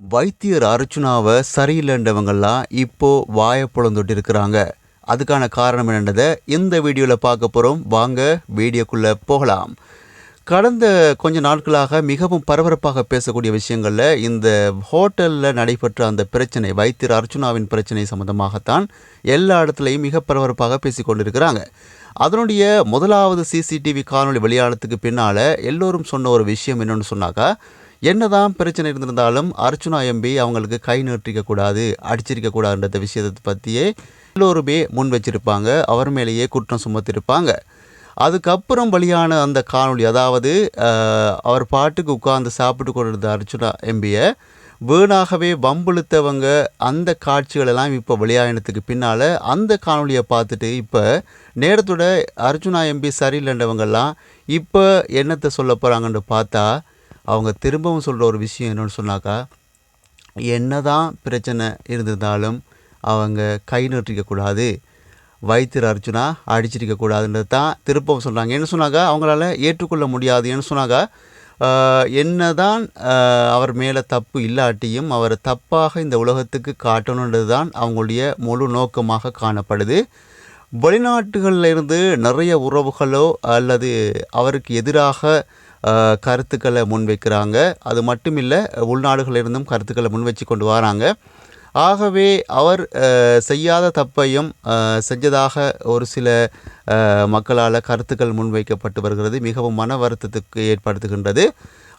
வைத்தியர் அர்ச்சுனாவை சரியில்லைன்றவங்கெல்லாம் இப்போ வாயை பொழந்துட்டு இருக்கிறாங்க அதுக்கான காரணம் என்னன்றதை இந்த வீடியோவில் பார்க்க போகிறோம் வாங்க வீடியோக்குள்ளே போகலாம். கடந்த கொஞ்ச நாட்களாக மிகவும் பரபரப்பாக பேசக்கூடிய விஷயங்களில் இந்த ஹோட்டலில் நடைபெற்ற அந்த பிரச்சனை வைத்தியர் அர்ச்சுனாவின் பிரச்சனை சம்மந்தமாகத்தான் எல்லா இடத்துலையும் மிக பரபரப்பாக பேசிக்கொண்டிருக்கிறாங்க. அதனுடைய முதலாவது சிசிடிவி காணொலி வெளியானதுக்கு பின்னால் எல்லோரும் சொன்ன ஒரு விஷயம் என்னென்னு சொன்னாக்கா என்னதான் பிரச்சனை இருந்திருந்தாலும் அர்ச்சுனா எம்பி அவங்களுக்கு கை நீட்டிக்க கூடாது அடிச்சிருக்க கூடாதுன்ற விஷயத்தை பற்றியே எல்லோருமே முன் வச்சிருப்பாங்க அவர் மேலேயே குற்றம் சுமத்திருப்பாங்க. அதுக்கப்புறம் வெளியான அந்த காணொளி அதாவது அவர் பாட்டுக்கு உட்கார்ந்து சாப்பிட்டு கொண்டிருந்த அர்ச்சுனா எம்பியை வீணாகவே வம்புழுத்தவங்க அந்த காட்சிகளெல்லாம் இப்போ வெளியாயினத்துக்கு பின்னால் அந்த காணொளியை பார்த்துட்டு இப்போ நேரத்தோட அர்ஜுனா எம்பி சரியில்லைன்றவங்கெல்லாம் இப்போ என்னத்தை சொல்ல போகிறாங்கன்னு பார்த்தா அவங்க திரும்பவும் சொல்கிற ஒரு விஷயம் என்னன்னு சொன்னாக்கா என்ன தான் பிரச்சனை இருந்திருந்தாலும் அவங்க கை நீட்டிக்கக்கூடாது வைத்தியர் அர்ஜுனா அடிச்சிருக்க கூடாதுன்றது தான் திருப்பவும் சொல்கிறாங்க என்ன சொன்னாங்க அவங்களால ஏற்றுக்கொள்ள முடியாது. என்ன சொன்னாங்க என்னதான் அவர் மேலே தப்பு இல்லாட்டியும் அவரை தப்பாக இந்த உலகத்துக்கு காட்டணுன்றது தான் அவங்களுடைய முழு நோக்கமாக காணப்படுது. வெளிநாட்டுகளில் இருந்து நிறைய உறவுகளோ அல்லது அவருக்கு எதிராக கருத்துக்களை முன்வைக்கிறாங்க. அது மட்டும் இல்லை உள்நாடுகளில் இருந்தும் கருத்துக்களை முன்வச்சு கொண்டு வராங்க. ஆகவே அவர் செய்யாத தப்பையும் செஞ்சதாக ஒரு சில மக்களால் கருத்துக்கள் முன்வைக்கப்பட்டு வருகிறது. மிகவும் மன வருத்தத்துக்கு ஏற்படுத்துகின்றது.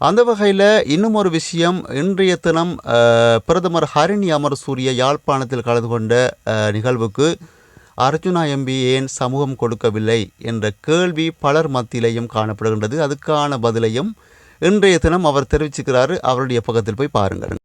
அந்த வகையில் இன்னும் ஒரு விஷயம் இன்றைய தினம் பிரதமர் ஹரிணி அமர் சூரிய யாழ்ப்பாணத்தில் கலந்து கொண்ட நிகழ்வுக்கு அர்ஜுனா எம்பி ஏன் சமூகம் கொடுக்கவில்லை என்ற கேள்வி பலர் மத்தியிலையும் காணப்படுகின்றது. அதுக்கான பதிலையும் இன்றைய தினம் அவர் தெரிவிச்சுக்கிறாரு. அவருடைய பக்கத்தில் போய் பாருங்கள்.